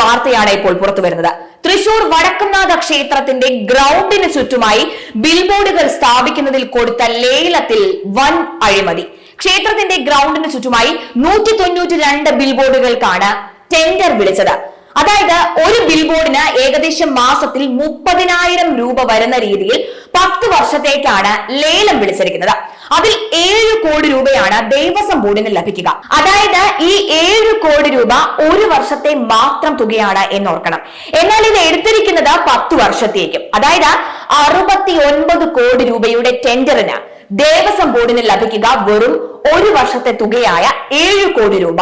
വാർത്തയാണ് ഇപ്പോൾ പുറത്തു വരുന്നത്. തൃശൂർ വടക്കുംനാഥ ക്ഷേത്രത്തിന്റെ ഗ്രൗണ്ടിന് ചുറ്റുമായി ബിൽബോർഡുകൾ സ്ഥാപിക്കുന്നതിൽ കൊടുത്ത ലേലത്തിൽ വൻ അഴിമതി. ക്ഷേത്രത്തിന്റെ ഗ്രൗണ്ടിന് ചുറ്റുമായി നൂറ്റി തൊണ്ണൂറ്റി രണ്ട് ബിൽബോർഡുകൾക്കാണ് ടെൻഡർ വിളിച്ചത്. അതായത് ഒരു ബിൽബോർഡിന് ഏകദേശം മാസത്തിൽ മുപ്പതിനായിരം രൂപ വരുന്ന രീതിയിൽ പത്ത് വർഷത്തേക്കാണ് ലേലം വിളിച്ചിരിക്കുന്നത്. അതിൽ ഏഴ് കോടി രൂപയാണ് ദേവസ്വം ബോർഡിന് ലഭിക്കുക. അതായത് ഈ ഏഴ് കോടി രൂപ ഒരു വർഷത്തെ മാത്രം തുകയാണ് എന്നോർക്കണം. എന്നാൽ ഇത് എടുത്തിരിക്കുന്നത് പത്ത് വർഷത്തേക്കും. അതായത് അറുപത്തി ഒൻപത് കോടി രൂപയുടെ ടെൻഡറിന് ദേവസ്വം ബോർഡിന് ലഭിക്കുക വെറും ഒരു വർഷത്തെ തുകയായ ഏഴ് കോടി രൂപ.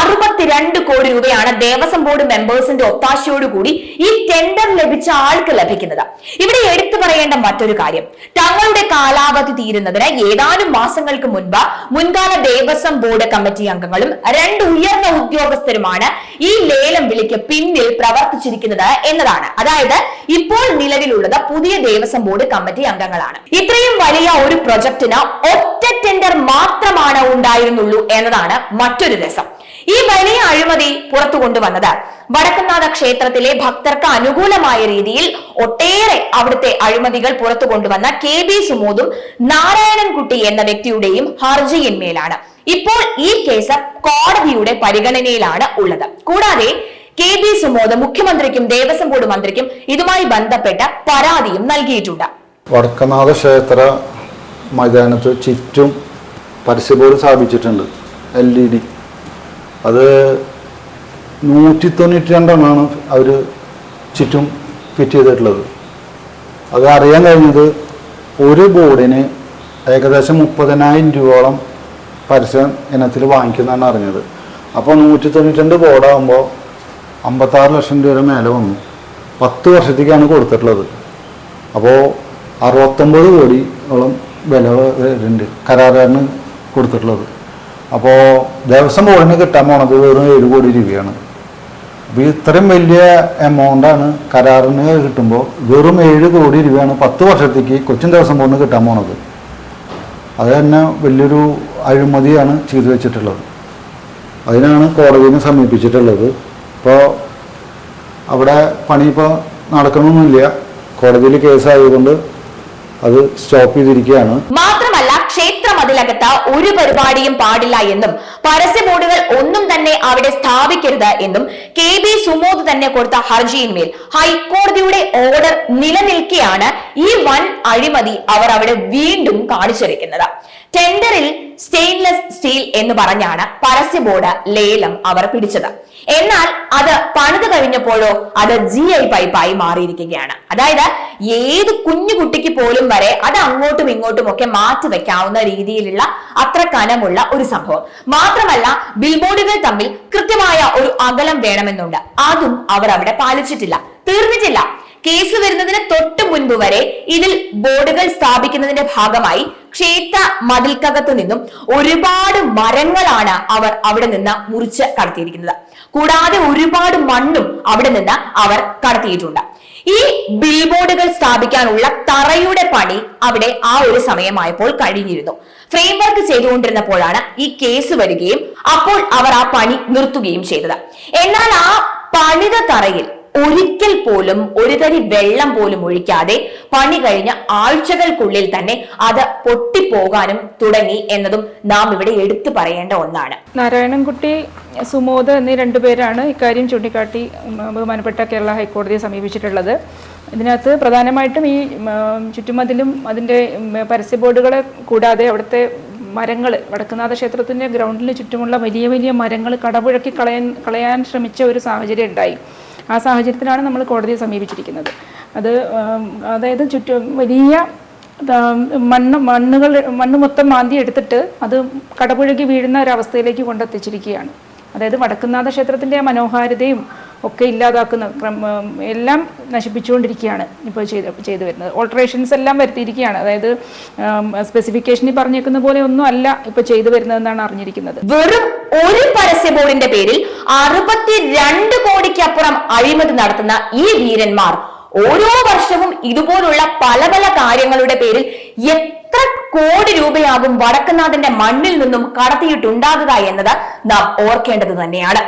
അറുപത്തിരണ്ട് കോടി രൂപയാണ് ദേവസ്വം ബോർഡ് മെമ്പേഴ്സിന്റെ ഒത്താശയോടുകൂടി ഈ ടെൻഡർ ലഭിച്ച ആൾക്ക് ലഭിക്കുന്നത്. ഇവിടെ എടുത്തു പറയേണ്ട മറ്റൊരു കാര്യം. തങ്ങളുടെ കാലാവധി തീരുന്നതിന് ഏതാനും മാസങ്ങൾക്ക് മുൻപ് മുൻകാല ദേവസ്വം ബോർഡ് കമ്മിറ്റി അംഗങ്ങളും രണ്ട് ഉയർന്ന ഉദ്യോഗസ്ഥരുമാണ് ഈ ലേലം വിളിക്ക് പിന്നിൽ പ്രവർത്തിച്ചിരിക്കുന്നത് എന്നതാണ്. അതായത് ഇപ്പോൾ നിലവിലുള്ളത് പുതിയ ദേവസ്വം ബോർഡ് കമ്മിറ്റി അംഗങ്ങളാണ്. ഇത്രയും വലിയ ഒരു പ്രൊജക്ടിന് ഒറ്റ ടെൻഡർ മാത്രമാണ് ഉണ്ടായിരുന്നുള്ളൂ എന്നതാണ് മറ്റൊരു രസം. ഈ വലിയ അഴിമതി പുറത്തു കൊണ്ടുവന്നത് വടക്കനാഥ ക്ഷേത്രത്തിലെ ഭക്തർക്ക് അനുകൂലമായ രീതിയിൽ ഒട്ടേറെ അവിടുത്തെ അഴിമതികൾ പുറത്തു കൊണ്ടുവന്ന കെ ബി സുമോദും നാരായണൻകുട്ടി എന്ന വ്യക്തിയുടെയും ഹർജിയിന്മേലാണ്. ഇപ്പോൾ ഈ കേസ് കോടതിയുടെ പരിഗണനയിലാണ് ഉള്ളത്. കൂടാതെ കെ ബി സുമോദ് മുഖ്യമന്ത്രിക്കും ദേവസ്വം ബോർഡ് മന്ത്രിക്കും ഇതുമായി ബന്ധപ്പെട്ട പരാതിയും നൽകിയിട്ടുണ്ട്. വടക്കനാഥ ക്ഷേത്ര മൈതാനത്ത് ചുറ്റും പരസ്യബോർഡ് സ്ഥാപിച്ചിട്ടുണ്ട് എൽ ഇ ഡി. അത് നൂറ്റി തൊണ്ണൂറ്റി രണ്ടെണ്ണമാണ് അവർ ചുറ്റും ഫിറ്റ് ചെയ്തിട്ടുള്ളത്. അത് അറിയാൻ കഴിഞ്ഞത് ഒരു ബോർഡിന് ഏകദേശം മുപ്പതിനായിരം രൂപയോളം പരസ്യം ഇനത്തിൽ വാങ്ങിക്കുന്നതാണ് അറിഞ്ഞത്. അപ്പോൾ നൂറ്റി തൊണ്ണൂറ്റി രണ്ട് ബോർഡാകുമ്പോൾ അമ്പത്താറ് ലക്ഷം രൂപ മേലെ വന്നു പത്ത് വർഷത്തേക്കാണ് കൊടുത്തിട്ടുള്ളത്. അപ്പോൾ അറുപത്തൊമ്പത് കോടിയോളം വില വരുന്നുണ്ട് കരാറുകാരന് കൊടുത്തിട്ടുള്ളത്. അപ്പോൾ ദേവസ്വം ബോർഡിന് കിട്ടാൻ പോണത് വെറും ഏഴ് കോടി രൂപയാണ്. അപ്പോൾ ഇത്രയും വലിയ എമൗണ്ടാണ് കരാറിന് കിട്ടുമ്പോൾ വെറും ഏഴ് കോടി രൂപയാണ് പത്ത് വർഷത്തേക്ക് കൊച്ചിൻ ദേവസ്വം ബോർഡിന് കിട്ടാൻ പോണത്. അത് തന്നെ വലിയൊരു അഴിമതിയാണ് ചെയ്തു വെച്ചിട്ടുള്ളത്. അതിനാണ് കോടതിനെ സമീപിച്ചിട്ടുള്ളത്. ഇപ്പോൾ അവിടെ പണി ഇപ്പോൾ നടക്കണമെന്നില്ല കോടതിയിൽ കേസായതുകൊണ്ട് അത് സ്റ്റോപ്പ് ചെയ്തിരിക്കുകയാണ്. മാത്രമല്ല ക്ഷേത്ര മതിലകത്ത് ഒരു പരിപാടിയും പാടില്ല എന്നും പരസ്യ ബോർഡുകൾ ഒന്നും തന്നെ അവിടെ സ്ഥാപിക്കരുത് എന്നും കെ ബി സുമോദ് തന്നെ കൊടുത്ത ഹർജിയിന്മേൽ ഹൈക്കോടതിയുടെ ഓർഡർ നിലനിൽക്കെയാണ് ഈ വൻ അഴിമതി അവർ അവിടെ വീണ്ടും കാണിച്ചിരിക്കുന്നത്. ടെൻഡറിൽ സ്റ്റെയിൻലെസ് സ്റ്റീൽ എന്ന് പറഞ്ഞാണ് പരസ്യ ബോർഡ് ലേലം അവർ പിടിച്ചത്. എന്നാൽ അത് പണിത് കഴിഞ്ഞപ്പോഴോ അത് ജി ഐ പൈപ്പായി മാറിയിരിക്കുകയാണ്. അതായത് ഏത് കുഞ്ഞു കുട്ടിക്ക് പോലും വരെ അത് അങ്ങോട്ടും ഇങ്ങോട്ടും ഒക്കെ മാറ്റി വെക്കാവുന്ന രീതിയിലുള്ള അത്ര കനമുള്ള ഒരു സംഭവം. മാത്രമല്ല ബിൽബോർഡുകൾ തമ്മിൽ കൃത്യമായ ഒരു അകലം വേണമെന്നുണ്ട്. അതും അവർ അവിടെ പാലിച്ചിട്ടില്ല. തീർന്നിട്ടില്ല. കേസ് വരുന്നതിന് തൊട്ട് മുൻപ് വരെ ഇതിൽ ബോർഡുകൾ സ്ഥാപിക്കുന്നതിന്റെ ഭാഗമായി ക്ഷേത്ര മതിൽക്കകത്തു നിന്നും ഒരുപാട് മരങ്ങളാണ് അവർ അവിടെ നിന്ന് മുറിച്ച് കടത്തിയിരിക്കുന്നത്. കൂടാതെ ഒരുപാട് മണ്ണും അവിടെ നിന്ന് അവർ കടത്തിയിട്ടുണ്ട്. ഈ ബിൽബോർഡുകൾ സ്ഥാപിക്കാനുള്ള തറയുടെ പണി അവിടെ ആ ഒരു സമയമായപ്പോൾ കഴിഞ്ഞിരുന്നു. ഫ്രെയിം വർക്ക് ചെയ്തുകൊണ്ടിരുന്നപ്പോഴാണ് ഈ കേസ് വരികയും അപ്പോൾ അവർ ആ പണി നിർത്തുകയും ചെയ്തത്. എന്നാൽ ആ പണിത തറയിൽ ഒരിക്കൽ പോലും ഒരു തരി വെള്ളം പോലും ഒഴിക്കാതെ പണി കഴിഞ്ഞ ആഴ്ചകൾക്കുള്ളിൽ തന്നെ അത് പൊട്ടിപ്പോകാനും തുടങ്ങി എന്നതും നാം ഇവിടെ എടുത്തു പറയേണ്ട ഒന്നാണ്. നാരായണൻകുട്ടി സുമോദ് എന്നീ രണ്ടുപേരാണ് ഇക്കാര്യം ചൂണ്ടിക്കാട്ടി ബഹുമാനപ്പെട്ട കേരള ഹൈക്കോടതിയെ സമീപിച്ചിട്ടുള്ളത്. ഇതിനകത്ത് പ്രധാനമായിട്ടും ഈ ചുറ്റുമതിലും അതിന്റെ പരസ്യ ബോർഡുകളെ കൂടാതെ അവിടുത്തെ മരങ്ങൾ വടക്കുന്നാഥ ക്ഷേത്രത്തിന്റെ ഗ്രൗണ്ടിന് ചുറ്റുമുള്ള വലിയ വലിയ മരങ്ങൾ കടപുഴക്കി കളയാൻ കളയാൻ ശ്രമിച്ച ഒരു സാഹചര്യം ഉണ്ടായി. ആ സാഹചര്യത്തിലാണ് നമ്മൾ കോടതിയെ സമീപിച്ചിരിക്കുന്നത്. അത് അതായത് ചുറ്റും വലിയ മണ്ണ് മണ്ണുകൾ മണ്ണ് മൊത്തം മാന്തി എടുത്തിട്ട് അത് കടപുഴകി വീഴുന്ന ഒരവസ്ഥയിലേക്ക് കൊണ്ടെത്തിച്ചിരിക്കുകയാണ്. അതായത് വടക്കുന്നാഥ ക്ഷേത്രത്തിന്റെ മനോഹാരിതയും ഒക്കെ ഇല്ലാതാക്കുന്ന എല്ലാം നശിപ്പിച്ചുകൊണ്ടിരിക്കുകയാണ് ഇപ്പോൾ ചെയ്ത് ചെയ്തു വരുന്നത്. ഓൾട്ടറേഷൻസ് എല്ലാം വരുത്തിയിരിക്കുകയാണ്. അതായത് സ്പെസിഫിക്കേഷനിൽ പറഞ്ഞേക്കുന്ന പോലെ ഒന്നും അല്ല ഇപ്പോൾ ചെയ്തു വരുന്നതെന്നാണ് അറിഞ്ഞിരിക്കുന്നത്. വെറും ഒരു പരസ്യ ബോർഡിന്റെ പേരിൽ അറുപത്തിരണ്ട് കോടിക്കപ്പുറം അഴിമതി നടത്തുന്ന ഈ വീരന്മാർ ഓരോ വർഷവും ഇതുപോലുള്ള പല പല കാര്യങ്ങളുടെ പേരിൽ എത്ര കോടി രൂപയാകും വടക്കനാഥന്റെ മണ്ണിൽ നിന്നും കടത്തിയിട്ടുണ്ടാകുക എന്നത് നാം ഓർക്കേണ്ടത് തന്നെയാണ്.